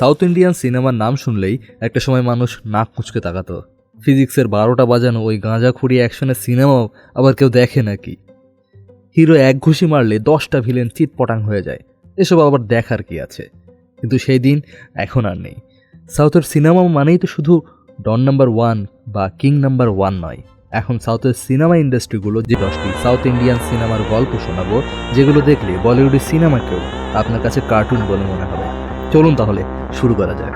South Indian সিনেমার নাম শুনলেই একটা সময় মানুষ নাক কুচকে তাকাতো। ফিজিক্সের বারোটা বাজানো ওই গাঁজা খুঁড়ি অ্যাকশনের সিনেমাও আবার কেউ দেখে নাকি? হিরো এক ঘুষি মারলে দশটা ভিলেন চিটপটাং হয়ে যায়। এসব আবার দেখার কি আছে? কিন্তু সেই দিন এখন আর নেই। সাউথের সিনেমা মানেই তো শুধু ডন নাম্বার ওয়ান বা কিং নাম্বার ওয়ান নয়। এখন সাউথের সিনেমা ইন্ডাস্ট্রিগুলো যে দশটি সাউথ ইন্ডিয়ান সিনেমার গল্প শোনাবো, যেগুলো দেখলে বলিউডের সিনেমাকেও আপনার কাছে কার্টুন বলে মনে হবে। চলুন তাহলে, শুরু করা যাক।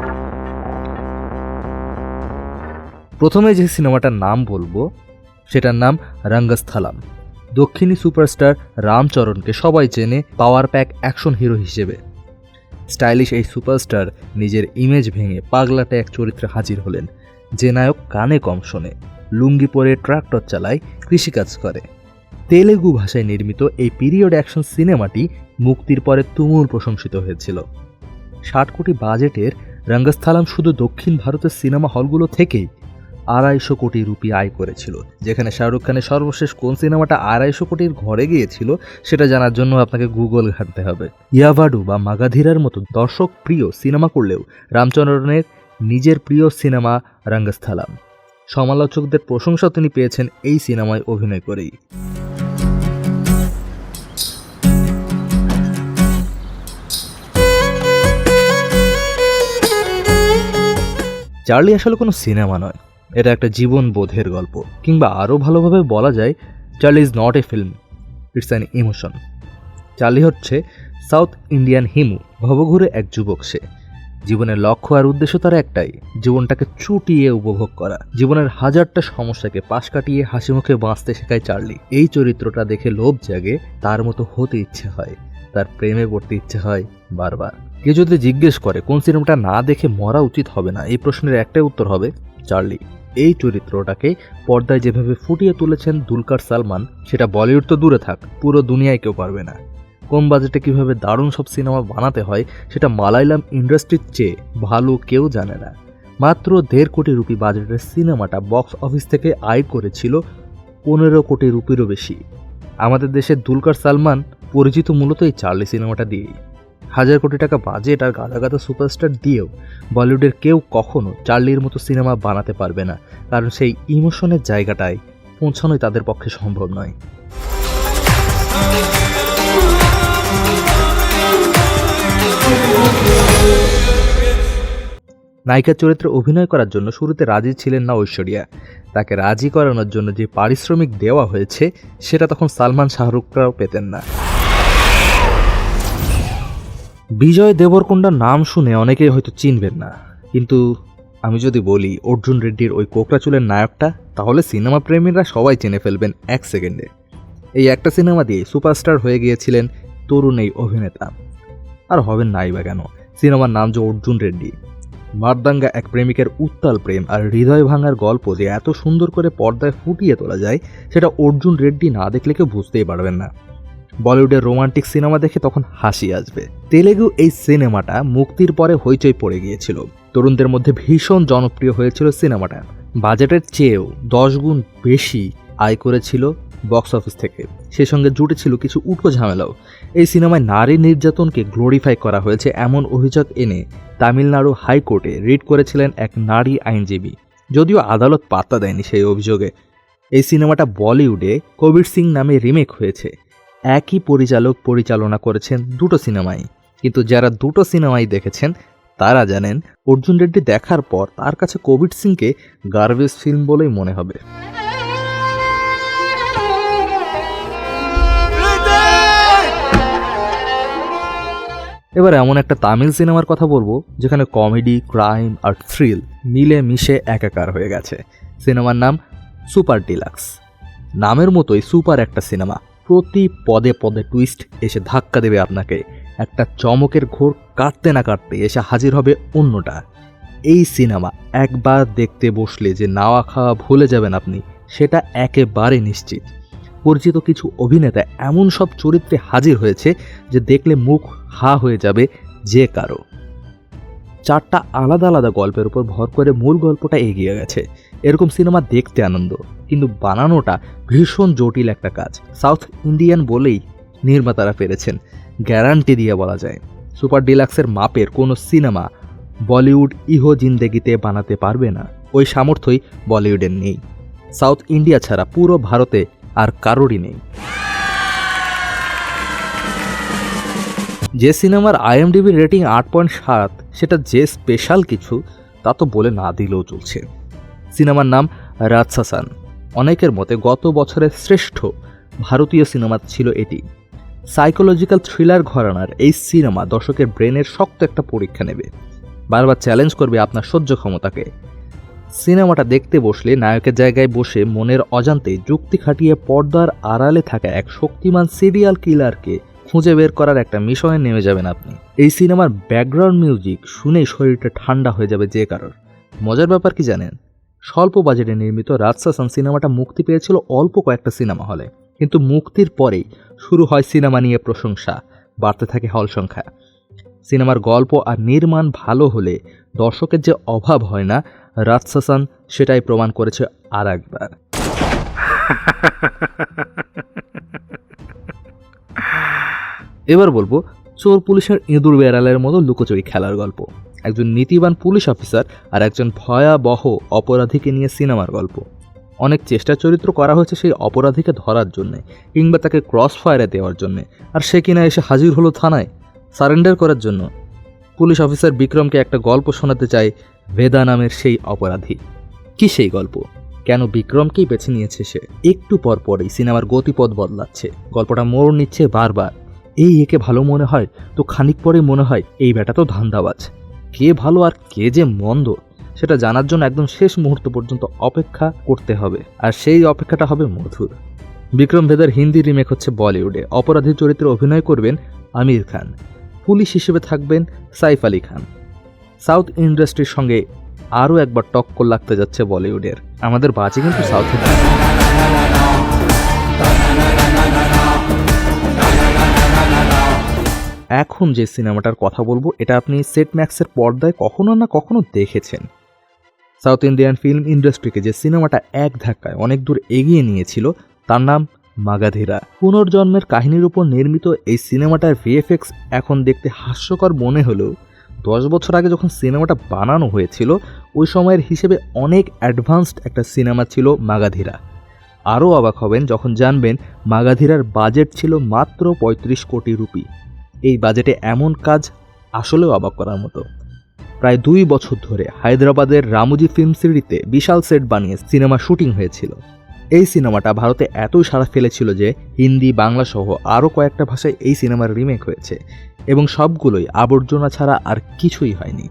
প্রথমে যে সিনেমাটার নাম বলব, সেটার নাম রঙ্গস্থলাম। দক্ষিণী সুপারস্টার রামচরণকে সবাই চেনে পাওয়ার প্যাক অ্যাকশন হিরো হিসেবে। স্টাইলিশ এই সুপারস্টার নিজের ইমেজ ভেঙে পাগলাটে এক চরিত্রে হাজির হলেন, যে নায়ক কানে কম শোনে, লুঙ্গি পরে ট্রাক্টর চালায়, কৃষিকাজ করে। তেলেগু ভাষায় নির্মিত এই পিরিয়ড অ্যাকশন সিনেমাটি মুক্তির পরে তুমুল প্রশংসিত হয়েছিল। ষাট কোটি বাজেটের রঙ্গস্থলাম শুধু দক্ষিণ ভারতের সিনেমা হলগুলো থেকেই আড়াইশো কোটি রুপি আয় করেছিল, যেখানে শাহরুখ খানের সর্বশেষ কোন সিনেমাটা আড়াইশো কোটির ঘরে গিয়েছিল সেটা জানার জন্য আপনাকে গুগল ঘাঁটতে হবে। ইয়াভাডু বা মাগাধীরার মতো দর্শক প্রিয় সিনেমা করলেও রামচন্দ্রনের নিজের প্রিয় সিনেমা রঙ্গস্থলাম। সমালোচকদের প্রশংসা তিনি পেয়েছেন এই সিনেমায় অভিনয় করেই। চার্লি আসলে কোনো সিনেমা নয়। এটা একটা জীবন বোধের গল্প। কিংবা আরও ভালোভাবে বলা যায়, Charlie is not a film, it's an emotion. Charlie হচ্ছে সাউথ ইন্ডিয়ান হিমু, ভবঘুরে এক যুবক সে। জীবনের লক্ষ্য আর উদ্দেশ্য তার একটাই, জীবনটাকে চুটিয়ে উপভোগ করা। জীবনের হাজারটা সমস্যাকে পাশ কাটিয়ে হাসি মুখে বাঁচতে শেখায় চার্লি। এই চরিত্রটা দেখে লোভ জাগে, তার মতো হতে ইচ্ছে হয়, তার প্রেমে পড়তে ইচ্ছে হয় বারবার। কেউ যদি জিজ্ঞেস করে, কোন সিনেমাটা না দেখে মরা উচিত হবে না? এই প্রশ্নের একটাই উত্তর হবে চার্লি। এই চরিত্রটাকে পর্দায় যেভাবে ফুটিয়ে তুলেছেন দুলকার সালমান, সেটা বলিউড তো দূরে থাক, পুরো দুনিয়ায় কেউ পারবে না। কম বাজেটে কীভাবে দারুণ সব সিনেমা বানাতে হয়, সেটা মালায়ালাম ইন্ডাস্ট্রির চেয়ে ভালো কেউ জানে না। মাত্র দেড় কোটি রুপি বাজেটের সিনেমাটা বক্স অফিস থেকে আয় করেছিল পনেরো কোটি রুপিরও বেশি। আমাদের দেশের দুলকার সালমান পরিচিত মূলত এই চার্লি সিনেমাটা দিয়েই। হাজার কোটি টাকা বাজেট আর গাদা গাদা সুপারস্টার দিয়েও বলিউডের কেউ কখনো চার্লির মতো সিনেমা বানাতে পারবে না। কারণ সেই ইমোশনের জায়গাটায় পৌঁছানোই তাদের পক্ষে সম্ভব নয়। নায়িকার চরিত্রে অভিনয় করার জন্য শুরুতে রাজি ছিলেন না ঐশ্বরিয়া। তাকে রাজি করানোর জন্য যে পারিশ্রমিক দেওয়া হয়েছে, সেটা তখন সালমান শাহরুখরাও পেতেন না। বিজয় দেবরকোন্ডার নাম শুনে অনেকেই হয়তো চিনবেন না। কিন্তু আমি যদি বলি, অর্জুন রেড্ডির ওই কোকড়া চুলের নায়কটা, তাহলে সিনেমা প্রেমীরা সবাই চিনে ফেলবেন এক সেকেন্ডে। এই একটা সিনেমা দিয়ে সুপারস্টার হয়ে গিয়েছিলেন তরুণ এই অভিনেতা। আর হবেন নাই বা কেন? সিনেমার নাম যে অর্জুন রেড্ডি। মারদাঙ্গা এক প্রেমিকের উত্তাল প্রেম আর হৃদয় ভাঙার গল্প যে এত সুন্দর করে পর্দায় ফুটিয়ে তোলা যায়, সেটা অর্জুন রেড্ডি না দেখলে কেউ বুঝতেই পারবেন না। বলিউডের রোমান্টিক সিনেমা দেখে তখন হাসি আসবে। তেলেগু এই সিনেমাটা মুক্তির পরে হইচই পড়ে গিয়েছিল। তরুণদের মধ্যে ভীষণ জনপ্রিয় হয়েছিল সিনেমাটা। বাজেটের চেয়েও দশ গুণ বেশি আয় করেছিল বক্স অফিস থেকে। সে সঙ্গে জুটেছিল কিছু উটকো ঝামেলাও। এই সিনেমায় নারী নির্যাতনকে গ্লোরিফাই করা হয়েছে এমন অভিযোগ এনে তামিলনাড়ু হাইকোর্টে রিট করেছিলেন এক নারী আইনজীবী। যদিও আদালত পাত্তা দেয়নি সেই অভিযোগে। এই সিনেমাটা বলিউডে কবির সিং নামে রিমেক হয়েছে। একই পরিচালক পরিচালনা করেছেন দুটো সিনেমাই। কিন্তু যারা দুটো সিনেমাই দেখেছেন, তারা জানেন অর্জুন রেড্ডি দেখার পর তার কাছে কোভিড সিংকে গার্বেজ ফিল্ম বলেই মনে হবে। এবার এমন একটা তামিল সিনেমার কথা বলব, যেখানে কমেডি, ক্রাইম আর থ্রিল মিলে মিশে একাকার হয়ে গেছে। সিনেমার নাম সুপার ডিলাক্স। নামের মতোই সুপার একটা সিনেমা। প্রতি পদে পদে টুইস্ট এসে ধাক্কা দেবে আপনাকে। একটা চমকের ঘোর কাটতে না কাটতে এসে হাজির হবে অন্যটা। এই সিনেমা একবার দেখতে বসলে যে নাওয়া খাওয়া ভুলে যাবেন আপনি, সেটা একেবারে নিশ্চিত। পরিচিত কিছু অভিনেতা এমন সব চরিত্রে হাজির হয়েছে যে দেখলে মুখ হা হয়ে যাবে যে কারও। চারটা আলাদা আলাদা গল্পের উপর ভর করে মূল গল্পটা এগিয়ে গেছে। এরকম সিনেমা দেখতে আনন্দ, কিন্তু বানানোটা ভীষণ জটিল একটা কাজ। সাউথ ইন্ডিয়ান বলেই নির্মাতারা পেরেছেন, গ্যারান্টি দিয়ে বলা যায়। সুপার ডিলাক্সের মাপের কোনো সিনেমা বলিউড ইহো জিন্দেগিতে বানাতে পারবে না, ওই সামর্থ্যই বলিউডের নেই। সাউথ ইন্ডিয়া ছাড়া পুরো ভারতে আর কারোরই নেই। যে সিনেমার আইএমডিবি রেটিং আট পয়েন্ট সাত, সেটা যে স্পেশাল কিছু, তা তো বলে না দিলেও চলছে। সিনেমার নাম রাজসাসান। অনেকের মতে গত বছরের শ্রেষ্ঠ ভারতীয় সিনেমা ছিল এটি। সাইকোলজিক্যাল থ্রিলার ঘরানার এই সিনেমা দর্শকের ব্রেনের শক্ত একটা পরীক্ষা নেবে। বারবার চ্যালেঞ্জ করবে আপনার সহ্য ক্ষমতাকে। সিনেমাটা দেখতে বসলে নায়কের জায়গায় বসে মনের অজান্তে যুক্তি খাটিয়ে পর্দার আড়ালে থাকা এক শক্তিমান সিরিয়াল কিলারকে খুঁজে বের করার একটা মিশনে নেমে যাবেন আপনি। এই সিনেমার ব্যাকগ্রাউন্ড মিউজিক শুনেই শরীরটা ঠান্ডা হয়ে যাবে যে কারোর। মজার ব্যাপার কি জানেন? স্বল্প বাজেটে নির্মিত রাজসাসান সিনেমাটা মুক্তি পেয়েছিল অল্প কয়েকটা সিনেমা হলে। কিন্তু মুক্তির পরেই শুরু হয় সিনেমা নিয়ে প্রশংসা, বাড়তে থাকে হল সংখ্যা। সিনেমার গল্প আর নির্মাণ ভালো হলে দর্শকের যে অভাব হয় না রাজসাসান সেটাই প্রমাণ করেছে আর একবার। এবার বলব, চোর পুলিশের ইঁদুর বেড়ালের মতো লুকোচুরি খেলার গল্প। একজন নীতিবান পুলিশ অফিসার আর একজন ভয়াবহ অপরাধীকে নিয়ে সিনেমার গল্প। অনেক চেষ্টা চরিত্র করা হয়েছে সেই অপরাধীকে ধরার জন্যে কিংবা তাকে ক্রস ফায়ারে দেওয়ার জন্যে। আর সে কিনা এসে হাজির হলো থানায় সারেন্ডার করার জন্য। পুলিশ অফিসার বিক্রমকে একটা গল্প শোনাতে চায় ভেদা নামের সেই অপরাধী। কি সেই গল্প? কেন বিক্রমকেই বেছে নিয়েছে সে? একটু পর পরেই সিনেমার গতিপথ বদলাচ্ছে। গল্পটা মোড় নিচ্ছে বারবার। এই একে ভালো মনে হয়, তো খানিক পরে মনে হয়, এই বেটা তো ধান্দাবাজ। কে ভালো আর কে যে মন্দ, সেটা জানার জন্য একদম শেষ মুহূর্ত পর্যন্ত অপেক্ষা করতে হবে। আর সেই অপেক্ষাটা হবে মধুর। বিক্রম ভেদার হিন্দি রিমেক হচ্ছে বলিউডে। অপরাধী চরিত্রে অভিনয় করবেন আমির খান। পুলিশ হিসেবে থাকবেন সাইফ আলী খান। সাউথ ইন্ডাস্ট্রির সঙ্গে আরও একবার টক্কর লাগতে যাচ্ছে বলিউডের। আমাদের বাজে কিন্তু সাউথ সাউথের এখন যে সিনেমাটার কথা বলব, এটা আপনি সেট ম্যাক্সের পর্দায় কখনো না কখনো দেখেছেন। সাউথ ইন্ডিয়ান ফিল্ম ইন্ডাস্ট্রিকে যে সিনেমাটা এক ধাক্কায় অনেক দূর এগিয়ে নিয়েছিল, তার নাম মাগাধীরা। পুনর্জন্মের কাহিনীর উপর নির্মিত এই সিনেমাটার ভিএফএক্স এখন দেখতে হাস্যকর মনে হলেও, দশ বছর আগে যখন সিনেমাটা বানানো হয়েছিল, ওই সময়ের হিসেবে অনেক অ্যাডভান্সড একটা সিনেমা ছিল মাগাধীরা। আরও অবাক হবেন যখন জানবেন, মাগাধীরার বাজেট ছিল মাত্র পঁয়ত্রিশ কোটি রুপি। এই বাজেটে এমন কাজ আসলেও অবাক করার মতো। প্রায় দুই বছর ধরে হায়দ্রাবাদের রামুজি ফিল্ম সিটিতে বিশাল সেট বানিয়ে সিনেমা শুটিং হয়েছিল। এই সিনেমাটা ভারতে এতই সাড়া ফেলেছিল যে হিন্দি, বাংলা সহ আরও কয়েকটা ভাষায় এই সিনেমার রিমেক হয়েছে এবং সবগুলোই আবর্জনা ছাড়া আর কিছুই হয়নি।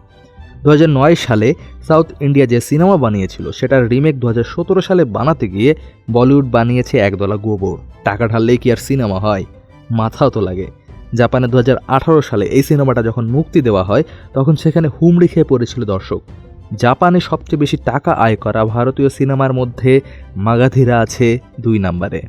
দু হাজার নয় সালে সাউথ ইন্ডিয়া যে সিনেমা বানিয়েছিল, সেটার রিমেক দু হাজার সতেরো সালে বানাতে গিয়ে বলিউড বানিয়েছে একদলা গোবর। টাকা ঢাললেই কি আর সিনেমা হয়? মাথাও তো লাগে। জাপানে দু হাজার আঠারো সালে এই সিনেমাটা যখন মুক্তি দেওয়া হয়, তখন সেখানে হুমড়ি খেয়ে পড়েছিল দর্শক। জাপানে সবচেয়ে বেশি টাকা আয় করা ভারতীয় সিনেমার মধ্যে মাগাধীরা আছে দুই নম্বরে।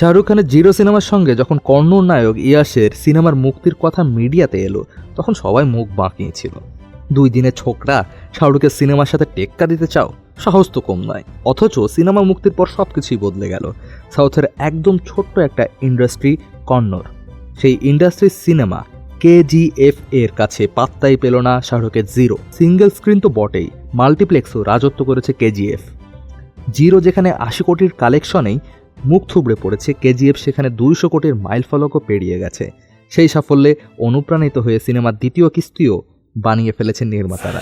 শাহরুখ খানের জিরো সিনেমার সঙ্গে যখন কর্ণর নায়ক ইয়াসের সিনেমার মুক্তির কথা মিডিয়াতে এলো, তখন সবাই মুখ বাঁকিয়েছিল দুই দিনের ছোকরা শাহরুখের সিনেমার সাথে টেক্কা দিতে চাও? সাহস তো কম নয়। অথচ সিনেমা মুক্তির পর সব কিছুই বদলে গেল। সাউথের একদম ছোট্ট একটা ইন্ডাস্ট্রি কন্নর সেই ইন্ডাস্ট্রির সিনেমা কেজিএফ এর কাছে পাত্তাই পেল না শাহরুখের জিরো। সিঙ্গেল স্ক্রিন তো বটেই। মাল্টিপ্লেক্সও রাজত্ব করেছে কেজিএফ জিরো যেখানে আশি কোটির কালেকশনেই মুখ থুবড়ে পড়েছে কেজিএফ সেখানে দুইশো কোটির মাইল ফলকও পেরিয়ে গেছে। সেই সাফল্যে অনুপ্রাণিত হয়ে সিনেমার দ্বিতীয় কিস্তিও বানিয়ে ফেলেছেন নির্মাতারা।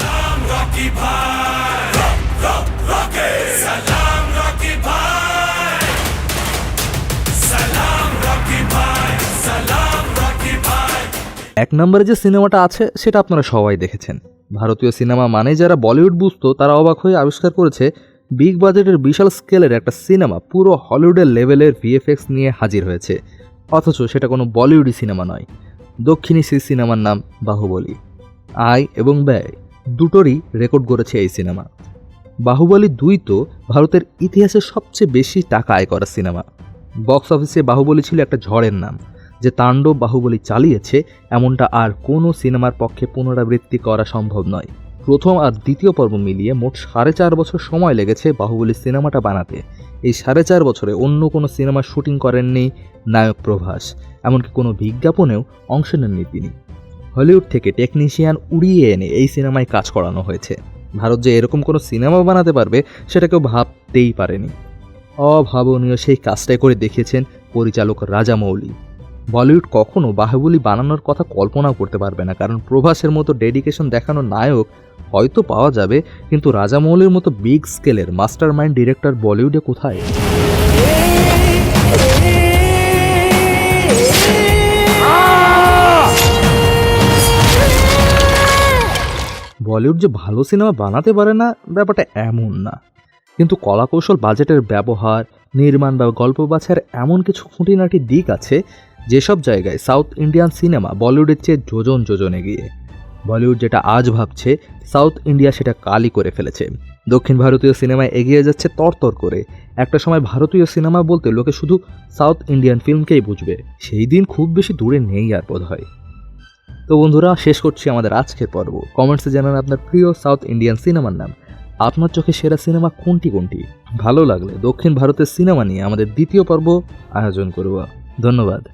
এক নম্বরে যে সিনেমাটা আছে, সেটা আপনারা সবাই দেখেছেন। ভারতীয় সিনেমা মানে যারা বলিউড বুঝতো, তারা অবাক হয়ে আবিষ্কার করেছে, বিগ বাজেটের বিশাল স্কেলের একটা সিনেমা পুরো হলিউডের লেভেলের ভিএফএক্স নিয়ে হাজির হয়েছে। অথচ সেটা কোনো বলিউডি সিনেমা নয়। দক্ষিণী সেই সিনেমার নাম বাহুবলী। আয় এবং ব্যয় দুটোরই রেকর্ড করেছে এই সিনেমা। বাহুবলী দুই তো ভারতের ইতিহাসে সবচেয়ে বেশি টাকা আয় করা সিনেমা। বক্স অফিসে বাহুবলী ছিল একটা ঝড়ের নাম, যে তাণ্ডব বাহুবলী চালিয়েছে এমনটা আর কোনো সিনেমার পক্ষে পুনরাবৃত্তি করা সম্ভব নয়। প্রথম আর দ্বিতীয় পর্ব মিলিয়ে মোট সাড়ে চার বছর সময় লেগেছে বাহুবলী সিনেমাটা বানাতে। এই সাড়ে চার বছরে অন্য কোনো সিনেমার শুটিং করেননি নায়ক প্রভাস, এমনকি কোনো বিজ্ঞাপনেও অংশ নেননি তিনি। হলিউড থেকে টেকনিশিয়ান উড়িয়ে এনে এই সিনেমায় কাজ করানো হয়েছে। ভারত যে এরকম কোনো সিনেমা বানাতে পারবে, সেটা কেউ ভাবতেই পারেনি। অভাবনীয় সেই কাজটাই করে দেখিয়েছেন পরিচালক রাজামৌলি বলিউড কখনো বাহুবলি বানানোর কথা কল্পনাও করতে পারবে না, কারণ প্রভাসের মতো ডেডিকেশন দেখানো নায়ক হয়তো পাওয়া যাবে, কিন্তু রাজামৌলির মতো বিগ স্কেলের মাস্টার মাইন্ড ডিরেক্টর বলিউডে কোথায়? বলিউড যে ভালো সিনেমা বানাতে পারে না, ব্যাপারটা এমন না। কিন্তু কলাকৌশল, বাজেটের ব্যবহার, নির্মাণ বা গল্প বাছার এমন কিছু খুঁটিনাটি দিক আছে, যেসব জায়গায় সাউথ ইন্ডিয়ান সিনেমা বলিউডের চেয়ে যোজন যোজন এগিয়ে বলিউড যেটা আজ ভাবছে সাউথ ইন্ডিয়া সেটা কালই করে ফেলেছে। দক্ষিণ ভারতীয় সিনেমায় এগিয়ে যাচ্ছে তরতর করে। একটা সময় ভারতীয় সিনেমা বলতে লোকে শুধু সাউথ ইন্ডিয়ান ফিল্মকেই বুঝবে। সেই দিন খুব বেশি দূরে নেই আর বোধ হয় তো বন্ধুরা, শেষ করছি আমাদের আজকের পর্ব। কমেন্টসে জানান আপনার প্রিয় সাউথ ইন্ডিয়ান সিনেমার নাম। আপনার চোখে সেরা সিনেমা কোনটি কোনটি? ভালো লাগলে দক্ষিণ ভারতের সিনেমা নিয়ে আমাদের দ্বিতীয় পর্ব আয়োজন করব। ধন্যবাদ।